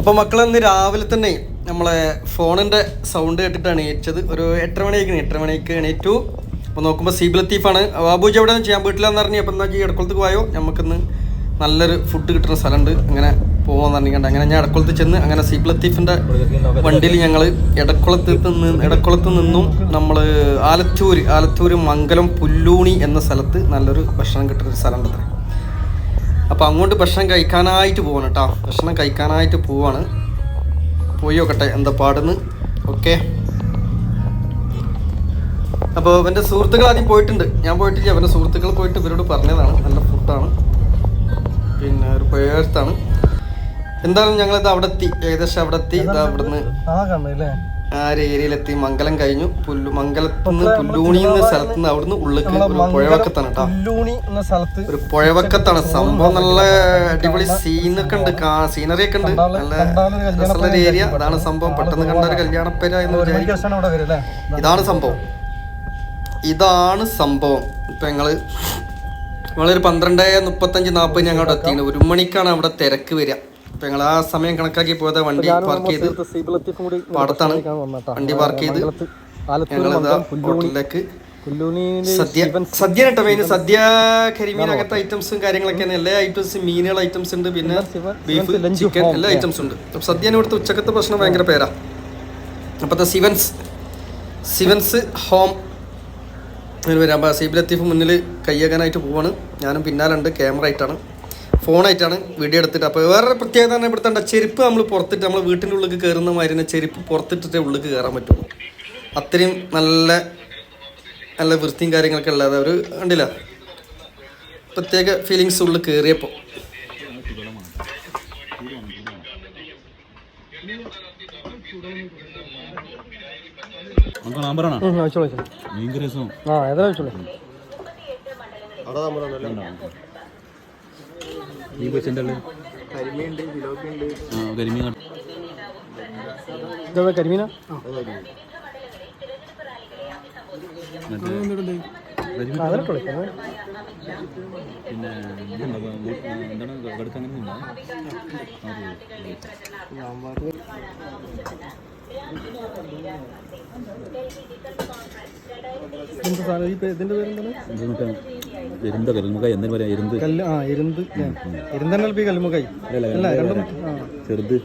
അപ്പോൾ മക്കളന്ന് രാവിലെ തന്നെ നമ്മളെ ഫോണിന്റെ സൗണ്ട് കേട്ടിട്ടാണ് എണീച്ചത് ഒരു എട്ടര മണിക്ക് എട്ടര മണിക്ക് എണീറ്റു. അപ്പോൾ നോക്കുമ്പോൾ സീബ് ലത്തീഫാണ്. ബാബുജി എവിടെ ചെയ്യാൻ വീട്ടിലാന്ന് പറഞ്ഞു അപ്പോൾ എന്താ ഈ ഇടക്കുളത്തേക്ക് പോയോ? നമുക്കിന്ന് നല്ലൊരു ഫുഡ് കിട്ടുന്ന സ്ഥലമുണ്ട്. അങ്ങനെ പോകാന്ന് പറഞ്ഞിട്ടുണ്ട് അങ്ങനെ ഞാൻ ഇടക്കുളത്ത് ചെന്ന് അങ്ങനെ സീബ് ലത്തീഫിന്റെ വണ്ടിയിൽ ഞങ്ങൾ ഇടക്കുളത്ത് നിന്ന് ഇടക്കുളത്ത് നിന്നും നമ്മൾ ആലത്തൂര് ആലത്തൂർ മംഗലം പുല്ലൂണി എന്ന സ്ഥലത്ത് നല്ലൊരു ഭക്ഷണം കിട്ടുന്ന ഒരു സ്ഥലമുണ്ട് അപ്പോൾ അങ്ങോട്ട് ഭക്ഷണം കഴിക്കാനായിട്ട് പോവാണ് കേട്ടോ. ഭക്ഷണം കഴിക്കാനായിട്ട് പോവാണ്. പോയി നോക്കട്ടെ എന്താ പാടുന്ന്. ഓക്കെ. അപ്പോൾ അവന്റെ സുഹൃത്തുക്കൾ ആദ്യം പോയിട്ടുണ്ട്. ഞാൻ പോയിട്ടില്ല. അവന്റെ സുഹൃത്തുക്കൾ പോയിട്ട് ഇവരോട് പറഞ്ഞതാണ്. നല്ല ഫുഡാണ്. പിന്നെ ഒരു പേർത്താണ്. എന്തായാലും ഞങ്ങളിത് അവിടെ എത്തി ഏകദേശം അവിടെ എത്തി ഇതാ അവിടുന്ന് ആ ഒരു ഏരിയയിലെത്തി മംഗലം കഴിഞ്ഞു. പുല്ലു മംഗലത്തുനിന്ന് പുല്ലൂണി എന്ന സ്ഥലത്ത് നിന്ന് അവിടുന്ന് ഉള്ളിക്ക് ഒരു പുഴവക്കത്താണ് കേട്ടോ പുല്ലൂണി എന്ന സ്ഥലത്ത് ഒരു പുഴവക്കത്താണ്. സംഭവം നല്ല അടിപൊളി സീനൊക്കെ ഉണ്ട്. സീനറി ഒക്കെ ഉണ്ട്. നല്ല രസമുള്ള ഒരു ഏരിയ. അതാണ് സംഭവം. പെട്ടെന്ന് കണ്ട ഒരു കല്യാണപ്പേര എന്ന് വിചാരിക്കും. ഇതാണ് സംഭവം. ഇതാണ് സംഭവം. ഇപ്പൊ ഞങ്ങൾ നമ്മളൊരു പന്ത്രണ്ട് മുപ്പത്തഞ്ച് നാപ്പത് ഞങ്ങൾ അവിടെ എത്തിയാണ് ഒരു മണിക്കാണ് അവിടെ തിരക്ക് വരിക. അപ്പൊ ഞങ്ങൾ ആ സമയം കണക്കാക്കി പോയത് വണ്ടി പാർക്ക് ചെയ്ത് പാടത്താണ് വണ്ടി പാർക്ക് ചെയ്ത് ഹോട്ടലിലേക്ക് സദ്യ സദ്യ കേട്ടോ മെയിൻ സദ്യ കരിമീൻ അങ്ങനത്തെ ഐറ്റംസും കാര്യങ്ങളൊക്കെയാണ്. എല്ലാ ഐറ്റംസും മീനുകൾ ഐറ്റംസ് ഉണ്ട്. പിന്നെ ബീഫ് ചിക്കൻ എല്ലാ ഐറ്റംസും ഉണ്ട്. അപ്പൊ സദ്യനെ ഇവിടുത്തെ ഉച്ചക്കത്തെ ഭക്ഷണം. ഭയങ്കര പേരാ. അപ്പത്തെ സിവൻസ് സിവൻസ് ഹോം. വരാം അപ്പോൾ സീബ് ലത്തീഫ് മുന്നിൽ കയ്യേക്കാനായിട്ട് പോവാണ്. ഞാനും പിന്നാലുണ്ട് ക്യാമറ ആയിട്ടാണ്. ഫോണായിട്ടാണ് വീഡിയോ എടുത്തിട്ട്. അപ്പോൾ വേറെ പ്രത്യേകത തന്നെ ഇവിടുത്തെ ഉണ്ട് ചെരുപ്പ് നമ്മൾ പുറത്തിട്ട് നമ്മൾ വീട്ടിന്റെ ഉള്ളിൽ കയറുന്ന മാതിരി തന്നെ ചെരുപ്പ് പുറത്തിട്ടിട്ടേ ഉള്ളിൽ കയറാൻ പറ്റുള്ളൂ. അത്രയും നല്ല നല്ല വൃത്തിയും കാര്യങ്ങളൊക്കെ ഉള്ളത്. അവർ കണ്ടില്ല? പ്രത്യേക ഫീലിങ്സ് ഉള്ളിൽ കയറിയപ്പോൾ. ഭയങ്കര രസം. ആ ഏതാ വെച്ചോളൂ ഈ ബസ്സിന്റെ ഉള്ളിൽ? ആ കരിമീൻ. ഇതെന്താ കരിമീന? പിന്നെ എന്താണ്? കടുക്ക അങ്ങനെ ഉണ്ടോ ഇതിന്റെ സാധനം ഇതിന്റെ പേരെന്താണ്? എരുന്ത കല്ലുമുക്കായി എന്തിനു പറയാം. എരുന്ത് കല്ല് ആ ഇരുന്തന്നെ ഈ കല്ലുമുക്കായി. അല്ല, രണ്ടും ചെറുത്.